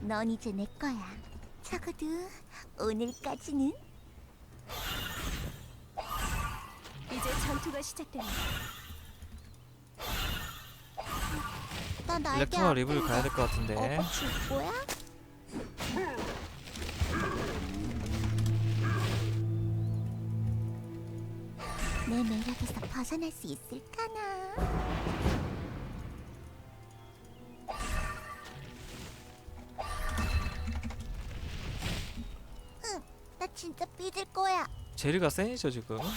넌 이제 내 거야. 적어도 오늘까지는. 이제 전투가 시작됩니다. 나 날개 일렉트로나 리뷰를 아픈데. 가야 될 것 같은데 어버 줄 거야? 내 매력에서 벗어날 수 있을까나? 제리가 센이죠 지금 아,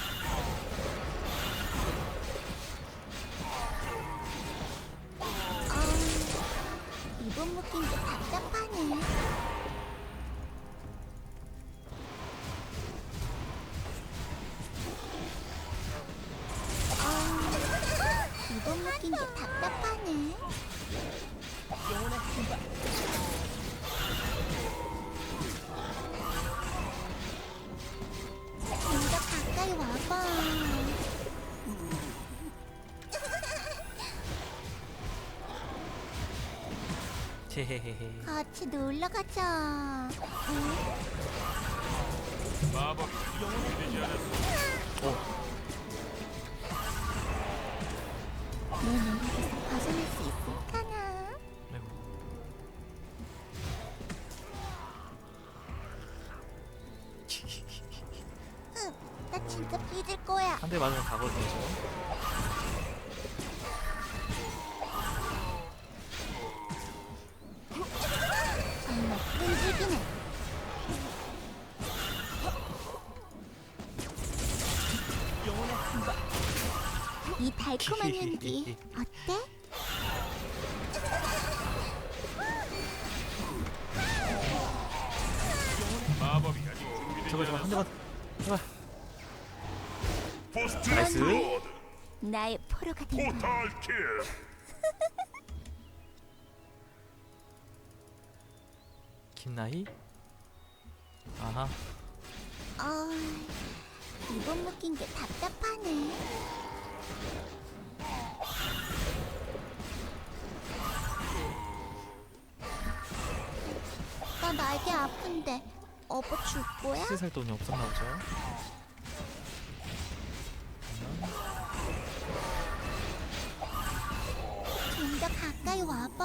이번 묶인 게 답답하네. 헤헤헤헤 같이 놀러 가자. 응? 마법이 준비되지 않았어. 어내 매력에서 벗어날 수 있을까나? 아이고 응, 나 진짜 삐질 거야. 한 대 맞으면 가거든요 저 포탈 킬. 김나희 아하 아, 이번 묶인 게 답답하네. 나 날개 아픈데 업어 줄 거야? 스살 돈이 없었나 보죠 좀 더 가까이 와봐.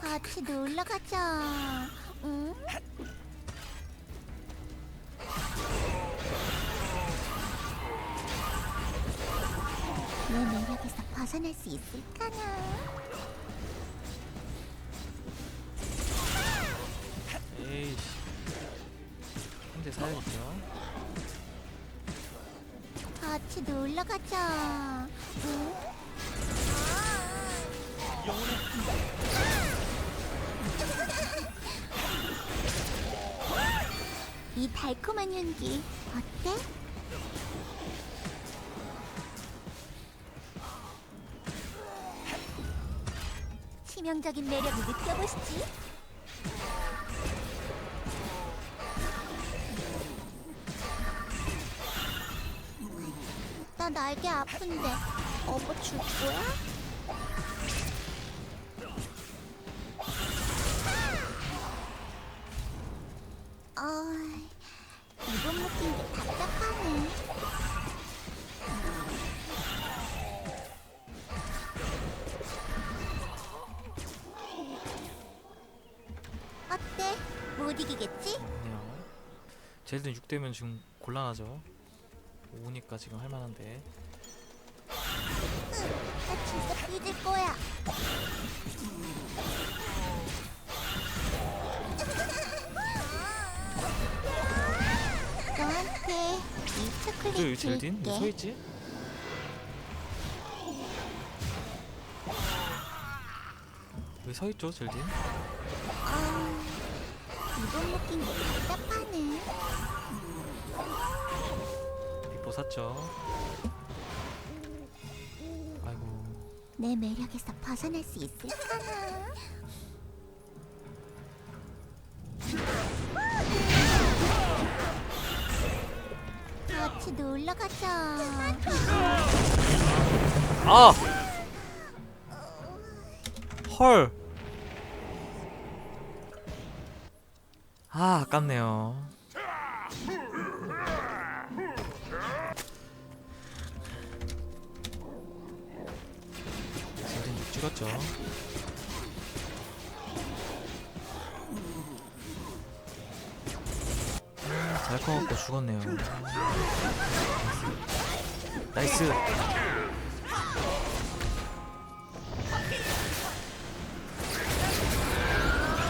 같이 놀러 가자. 응? 내 매력에서 벗어날 수 있을까나? 한대 사야겠죠 같이 놀러 가자. 응? 이 달콤한 향기 어때? 치명적인 매력을 느껴보시지. 날개 아픈데 업어 줄 거야? 아, 이번 게 답답하네. 어때? 못 이기겠지? 그냥 쟤들은 6대면 지금 곤란하죠 5니까 지금 할만한데 나 진짜 삐질 거야. 너한테 이 저 초콜릿 여기 젤딘? 왜 줄게. 서있지? 왜 서있죠 젤딘? 아, 이번 게 답답하네. 빅보 샀죠 아이고 내 매력에서 벗어날 수 있을까나? 같이 놀러 가자. 아! 헐. 아, 아깝네요. 찍었죠. 아, 잘 커갖고 죽었네요. 나이스.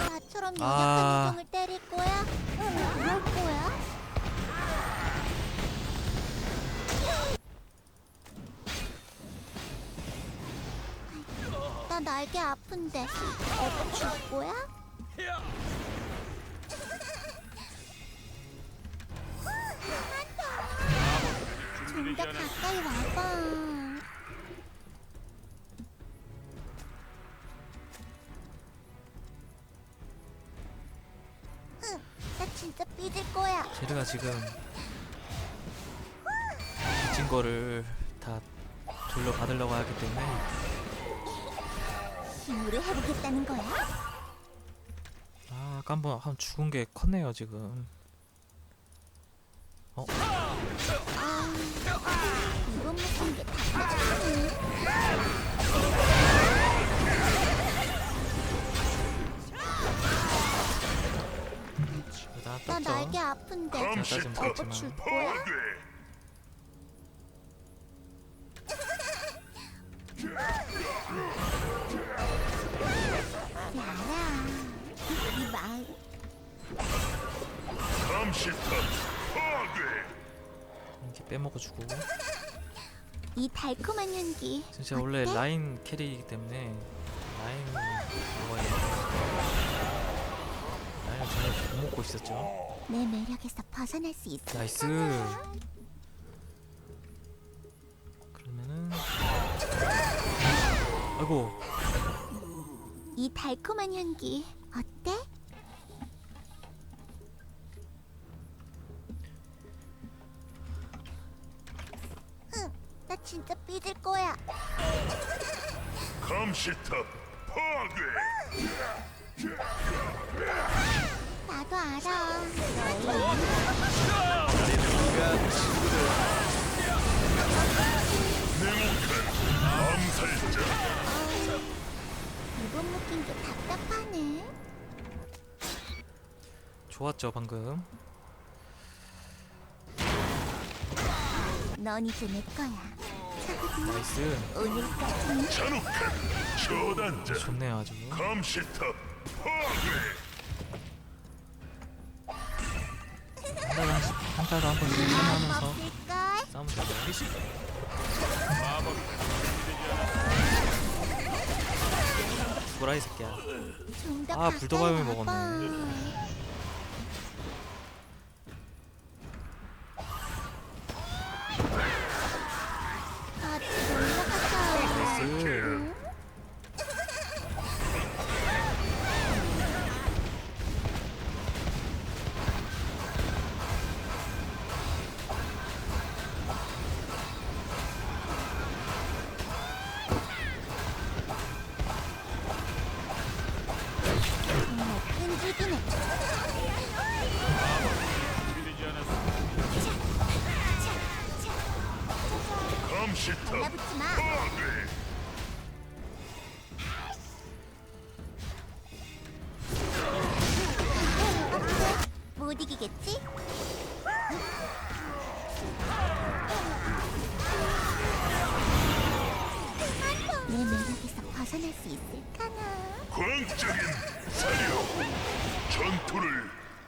나처럼 아. 연약한 이성을 나 날개 아픈데 어디 줄 거야? 좀 더 가까이 와봐. 응, 나 진짜 삐질 거야. 제르가 지금 빚진 거를 다 돌려받으려고 하기 때문에 힘으로 해보겠다는 거야? 아 아까 한번 한 죽은 게 컸네요 지금 아, 이번 묶은 게 답답하네. 나 날개 아픈데 그렇지만 줄 거야? 진짜 원래? 라인 캐리이기 때문에 라인 먹어야 돼요. 라인을 전혀 못 먹고 있었죠. 내 매력에서 벗어날 수 있어. 나이스. 그러면은 아이고. 이 달콤한 향기 넌 이제 내 거야. 나이스 오늘까지 잔혹한 처단자. 좋네요 아주 감시탑 파괴. 한달 한씩 한달 한번 하면서 없을걸? 싸우면 되죠 마법이 죽어라 이 새끼야 좀 더 아, 가까이 불도밥을 와봐. 먹었네.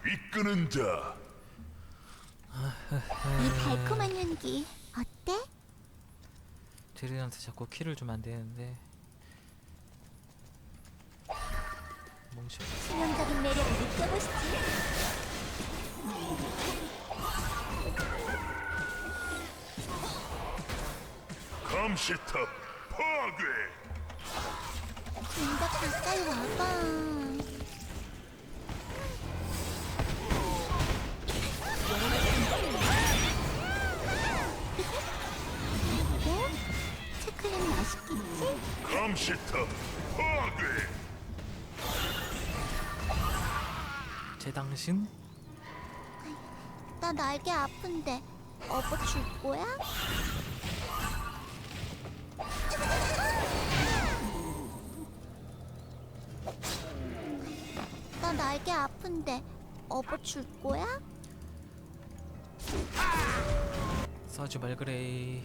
이끄는 자. 이 달콤한 연기 어때? 제리한테 자꾸 키를 주면 안 되는데 몽실 치명적인 매력을 느껴보시지. 감시탑 파괴. 좀더 가까이 와봐. 감시탑 파괴 제 당신? 나 날개 아픈데 업어 줄 거야? 나 날개 아픈데 업어 줄 거야? 싸우지 말그레이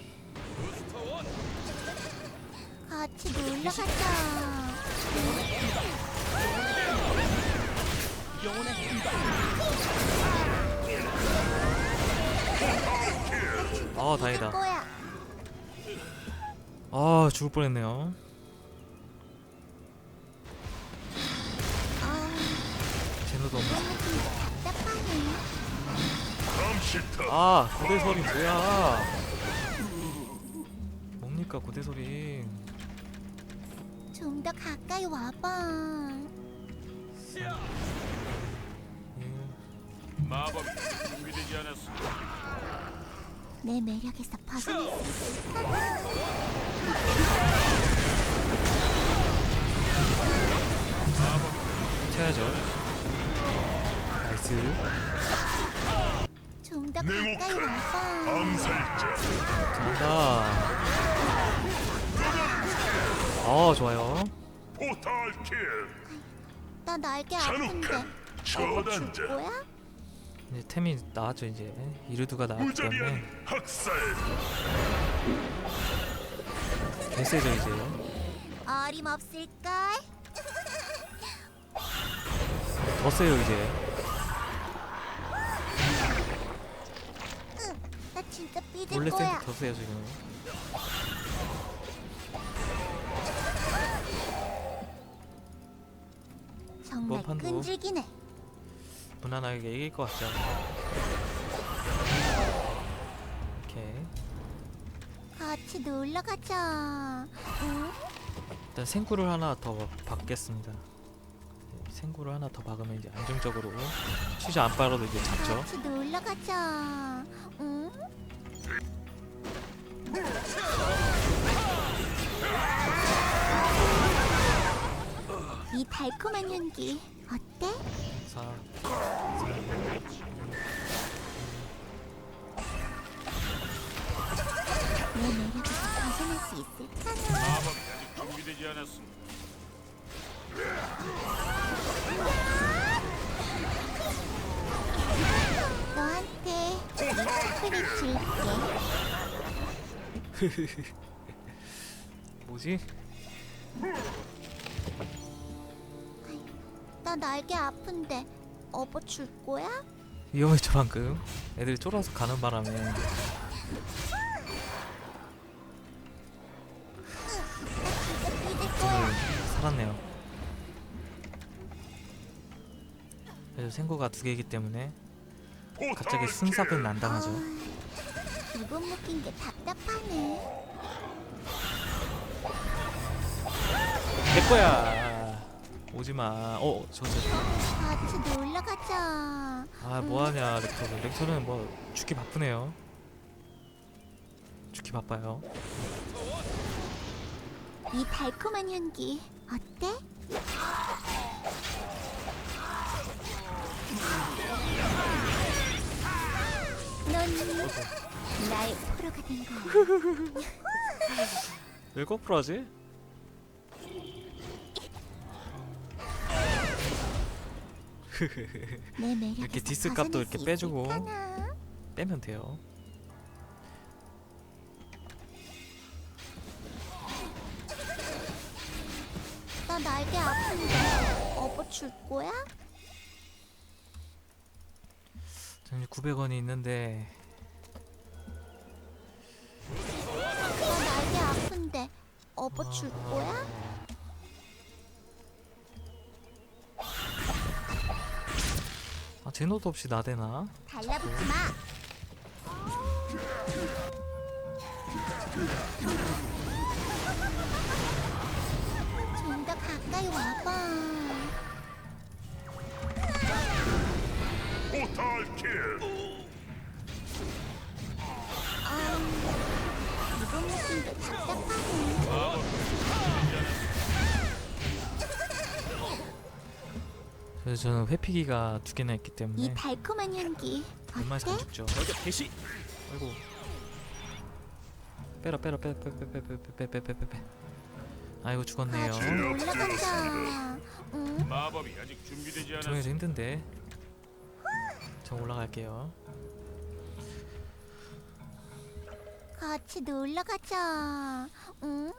같이 놀러 가자. 아 다행이다 거야. 아 죽을 뻔했네요 아, 제노도 없네 너무 답답하네. 감시탑 아 고대 소리 뭐야 뭡니까 고대 소리 좀 더 가까이 와봐. 음, 마법이 준비되지 않았습니다 내 매력에서 벗어날 수 있을까? 쳐야죠 나이스 좀 더 가까이 와봐. 암살자 잘 아 좋아요. 나 날개 아픈데. 업어줄 처단자. 거야? 이제 템이 나왔죠 이제. 이르두가 나왔기 때문에. 개세죠 이제. 어림없을걸? 더 세요 이제. 응, 나 진짜 삐질 원래 거야. 센더 세요 지금 정말 원판도. 끈질기네. 무난하게 이길 것 같죠 오케이 같이 놀러 가자. 응? 일단 생구를 하나 더 받겠습니다 네, 생구를 하나 더 박으면 이제 안정적으로 취재 안 빨아도 이제 잡죠 같이 놀러 가자. 응? 이 달콤한 연기 어때? 사, 내 매력에서 벗어날 수 있을까? 마법이 아직 준비되지 않았습니다 너한테 이 줄게. 뭐지? 나 날개 아픈데 업어 줄 거야? 위험했죠 방금 애들이 쫄아서 가는 바람에 오늘. 살았네요 그래서 생구가 두 개이기 때문에 갑자기 승삭은 안 당하죠 아, 기분 묶인 게 답답하네. 내 거야 오지마 어 저저 같이 놀러 가자. 아 뭐하냐 렉터는 렉터는 뭐 죽기 바쁘네요 죽기 바빠요 이 달콤한 연기 어때? 넌 나의 포로가 된 거야. 왜 하지? 이렇게 디스 값도 이렇게 수 빼주고. 빼면 돼요 나 날개 아픈데 업어 줄 거야? 저는 900원이 있는데 나 날개 아픈데 업어 줄 거야? 제노도 없이 나대나? 달라붙지 마. 좀 더 가까이 와봐. 포탈 킬 아, 이번 느낌도 답답하네. 그래서 저는 회피기가 두 개나 있기 이 때문에 달콤한 향기 웬만해서 안 어때? 죽죠. 저격 개시. 아이고. 빼라 빼라 빼라 빼라 빼라 빼라 빼라 빼라 빼라 빼라. 아이고 죽었네요. 같이 올라가자. 응? 마법이 아직 준비되지 두 명이서 않았습니다. 힘든데. 저 올라갈게요. 같이 놀러 가자. 응?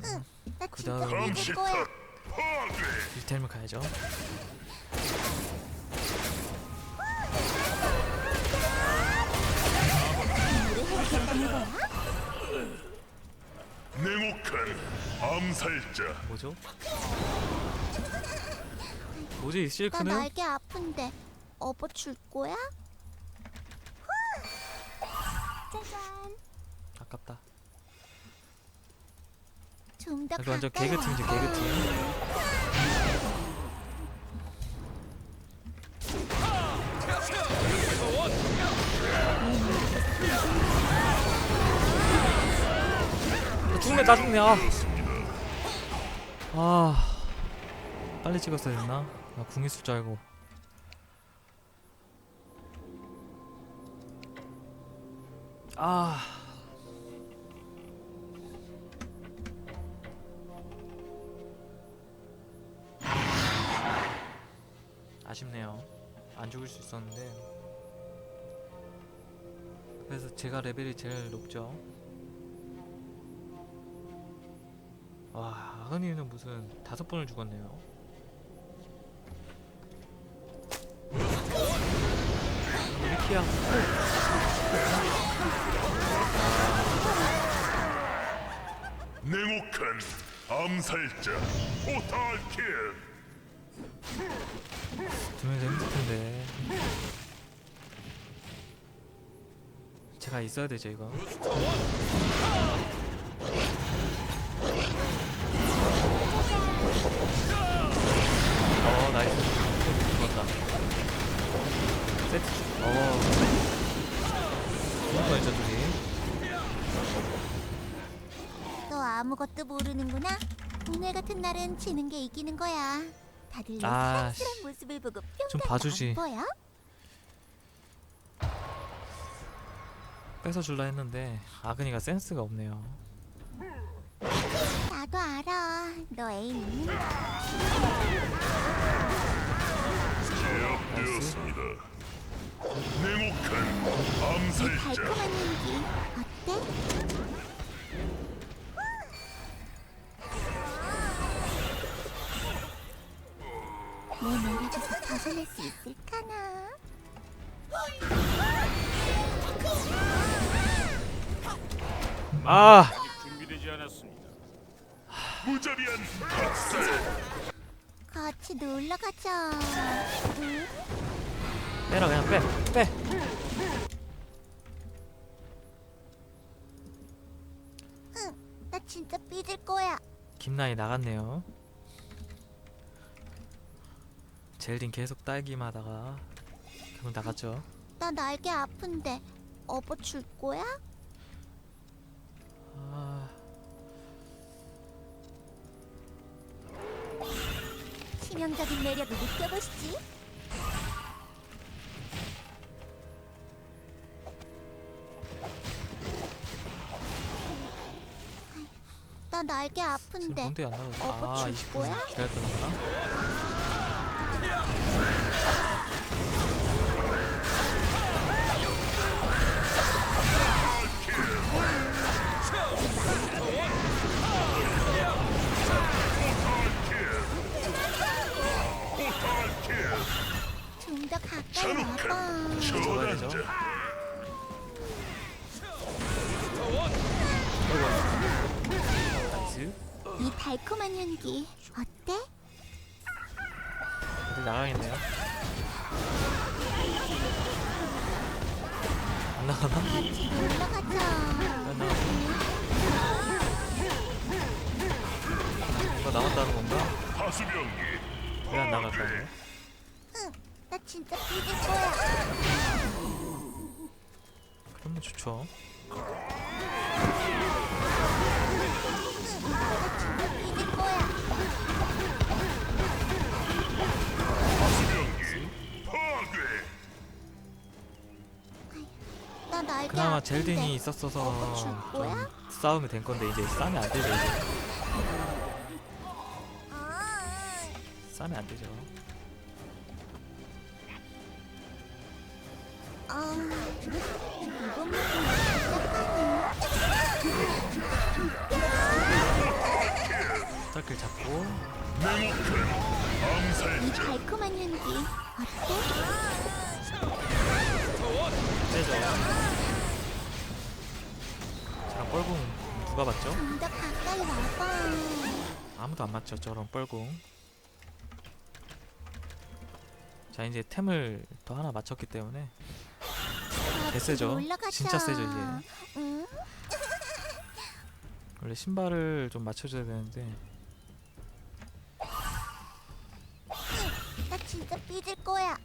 일단 나 그 다음에 감시탑. 파괴. 딜템을 가야죠. 냉혹한 암살자. 뭐죠? 뭐지 이 나 실크는? 날개 아픈데 업어 줄 거야? 짜잔. 아깝다. 좀더 여기 완전 개그팀이죠. 개그팀. 나 죽네 나 죽네 아. 아 빨리 찍었어야 됐나? 나 궁 있을 줄 알고 아 아쉽네요 안 죽을 수 있었는데 그래서 제가 레벨이 제일 높죠 와 아그니는 무슨 다섯 번을 죽었네요 이렇게야 냉혹한 암살자. 포탈 킬. 두 명이서 힘들 텐데. 제가 있어야 되죠 이거. 어 나이스. 죽었다. 세트 주- 어. 죽을 뻔했죠 둘이. 너 아무것도 모르는구나. 오늘 같은 날은 지는 게 이기는 거야. 다들 내 아, 사랑스러운 모습을 보고 뿅좀 봐주지. 안 보여? 뺏어 줄라 했는데 아그니가 센스가 없네요 나도 알아. 너 애인 있는 거. 제압되었습니다. 냉혹한 이 암살자. 달콤한 향기 벗어날 수 있을까나? 아 준비되지 않았습니다. 무자비한 박살. 같이 놀러 가자. 응? 빼라 그냥 빼빼 나 진짜 삐질 거야. 김나이 나갔네요 젤린 계속 딸기만 하다가 결국 나갔죠 나 날개 아픈데 업어 줄 거야? 아 치명적인 매력을 느껴보시지. 나 날개 지금 아픈데 뭔데 안 나가지 어, 아 줄 20분 거야? 기다렸다 나가 좀 더 가까이 와봐. 저단자. 나이스 이 달콤한 향기 어때? 어디 나가겠네요 안 나가나? 같이 놀러 가자. 안 나가 뭔가 남았다는 건가? 왜안 나갈까요? 진짜 뒤질 거야. 그러면 좋죠. 그나마 젤딘이 있었어서 줄 싸움이 된 건데 이제 싸움이 안 되죠. 이제. 싸움이 안 되죠. 스타킬 잡고 이 암살자. 달콤한 향기 어때? 자 뻘궁 누가 봤죠? 좀 더 가까이 와봐. 아무도 안 맞죠 저런 뻘궁 자 이제 템을 더 하나 맞췄기 때문에 개세죠. 올라가자. 진짜 세죠. 응? 원래 신발을 좀 맞춰줘야 되는데 나 진짜 삐질 거야.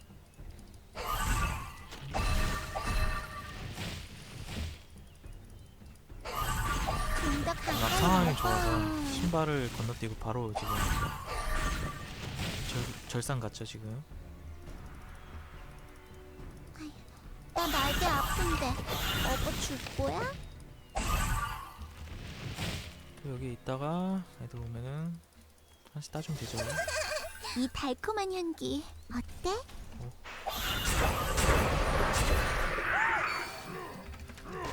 좀더 워낙 가까이 상황이. 좋아서 신발을 건너뛰고 바로 지금 절, 절상 갔죠 지금 나 날개 아픈데 업어 줄 거야? 또 여기 있다가 애들 오면은 하나씩 따주면 되죠 이 달콤한 향기 어때?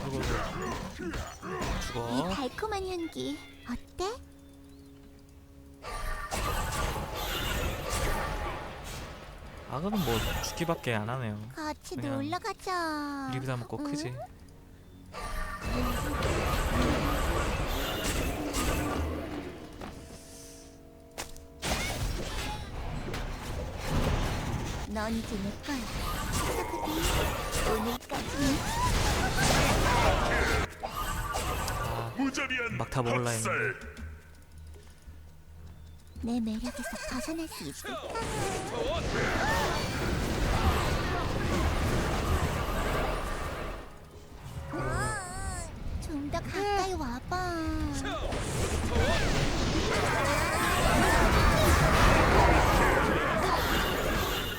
그리고 이 죽어 달콤한 향기 어때? 악어는 뭐 죽기밖에 안 하네요 같이 그냥 놀러 가자. 리비다 먹고 응? 크지 넌 이제 내 거야. 오늘까지 아 무자비한 막다 먹을라 학살. 내 매력에서 벗어날 수 있을까? 좀 더 가까이 와봐.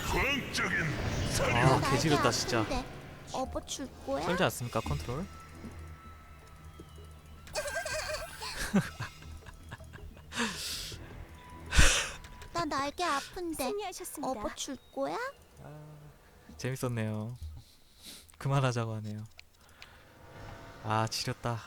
광적인. 아, 개지렸다, 진짜. 아픈데 업어 줄 거야? 썰지 않습니까 컨트롤? 날개 아픈데 승리하셨습니다. 업어 줄 거야? 재밌었네요 그만하자고 하네요 아 지렸다